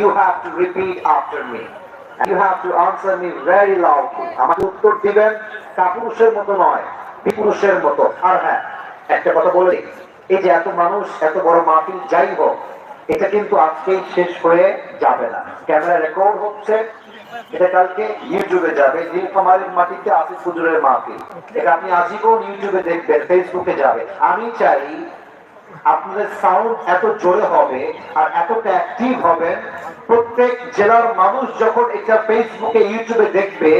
you have to repeat after me. And you have to answer me very loudly. আমাকে উত্তর দিবেন কাপুরুষের মতো নয়, বিপুরুষের মতো। আর হ্যাঁ একটা কথা বলে এই যে এত মানুষ, এত বড় মাহফিল, যাই হোক, এটা কিন্তু আজকেই শেষ হয়ে যাবে না। ক্যামেরা রেকর্ড হচ্ছে। এটা কালকে ইউটিউবে যাবে। নীলফামারীর মাটিতে আসিফ হুজুরের মাহফিল। এটা আপনি আজীবন ইউটিউবে দেখবেন ফেসবুকে যাবে। আমি চাই আপনাদের সাউন্ড এত জোরে হবে আর এতটা অ্যাক্টিভ হবেন প্রত্যেক জেলার মানুষ যখন এটা ফেসবুকে ইউটিউবে দেখবে,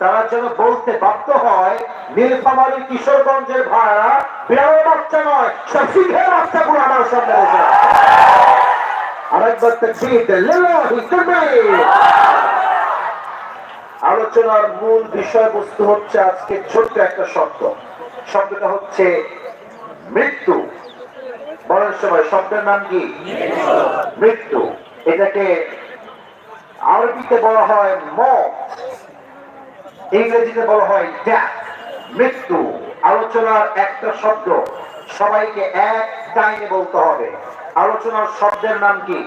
তারা যেন বলতে বাধ্য হয়, নীলফামারী, কিশোরগঞ্জের ভাড়া বিড়াল বাচ্চা নয় সব সিংহের বাচ্চাগুলো আমার সামনে বসে। আরেকবার আলোচনার মূল বিষয়বস্তু হচ্ছে আজকে ছোট্ট একটা শব্দ। শব্দটা হচ্ছে মৃত্যু। বলার সময় শব্দের নাম কি? মৃত্যু। এটাকে আরবিতে বলা হয় মত। ইংরেজিতে বলা হয় ড্যাথ মৃত্যু। আলোচনার একটা শব্দ। সবাইকে এক টাইমে বলতে হবে। আলোচনার শব্দের নাম কি?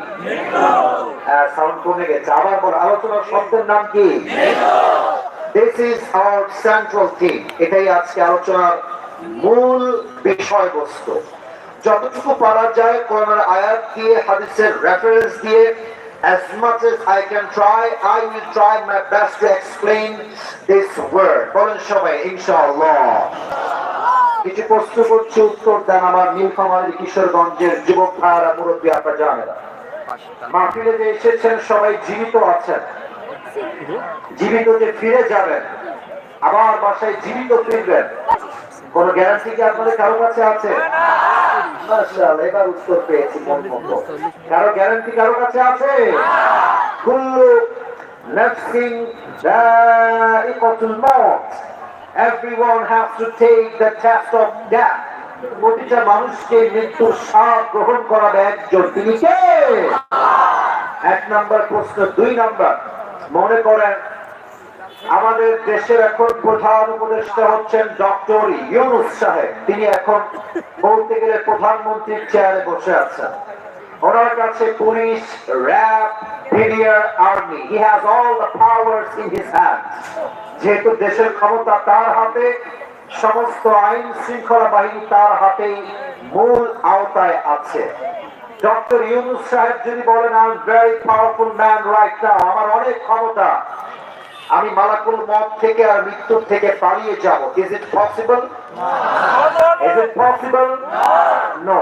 সাউন্ড কমে গেছে। আবার বল আলোচনার শব্দের নাম কি? This is our central theme এটাই আজকে আলোচনার মূল বিষয়বস্তু। যতটুকু পারা যায় কোরআনের আয়াত দিয়ে, হাদিসের রেফারেন্স দিয়ে, as much as I can try, I will try my best to explain this word. বলেন সবাই, ইনশাআল্লাহ। কিছু প্রশ্ন করছি, উত্তর দেন আমার নীলফামারী কিশোরগঞ্জের যুবক ভাইয়ারা, মুরব্বী আপনারা জানেরা। মাহফিলে যে এসেছেন, সবাই জীবিত আছেন। জীবিত যে ফিরে যাবেন, আবার বাসায় জীবিত ফিরবেন। কোন গ্যারান্টি কি আপনাদের কারও কাছে আছে? মাশাআল্লাহ, এবার উত্তর পেয়েছি কারও গ্যারান্টি কারও কাছে আছে? কুল্লু নাফসিন যায়িকাতুল মাউত। Everyone has to take the test of death প্রতিটা মানুষকে মৃত্যুর স্বাদ গ্রহণ করাবে একজন। তিনি কে? এক নাম্বার প্রশ্ন দুই নাম্বার। মনে করেন আমাদের দেশের এখন প্রধান উপদেষ্টা হচ্ছেন ডক্টর ইউনুস সাহেব। তিনি এখন বলতে গেলে প্রধানমন্ত্রীর চেয়ারে বসে আছেন। ওনার কাছে police RAB army he has all the powers in his যেহেতু দেশের ক্ষমতা তার হাতে, সমস্ত আইন শৃঙ্খলা বাহিনী তার হাতেই মূল আওতায় আছে। ডক্টর ইউনুস সাহেব যদি বলেন I am very powerful man right now আমার অনেক ক্ষমতা। আমি মালাকুল মত থেকে আর মৃত্যুর থেকে পালিয়ে যাব। Is it possible is it possible no.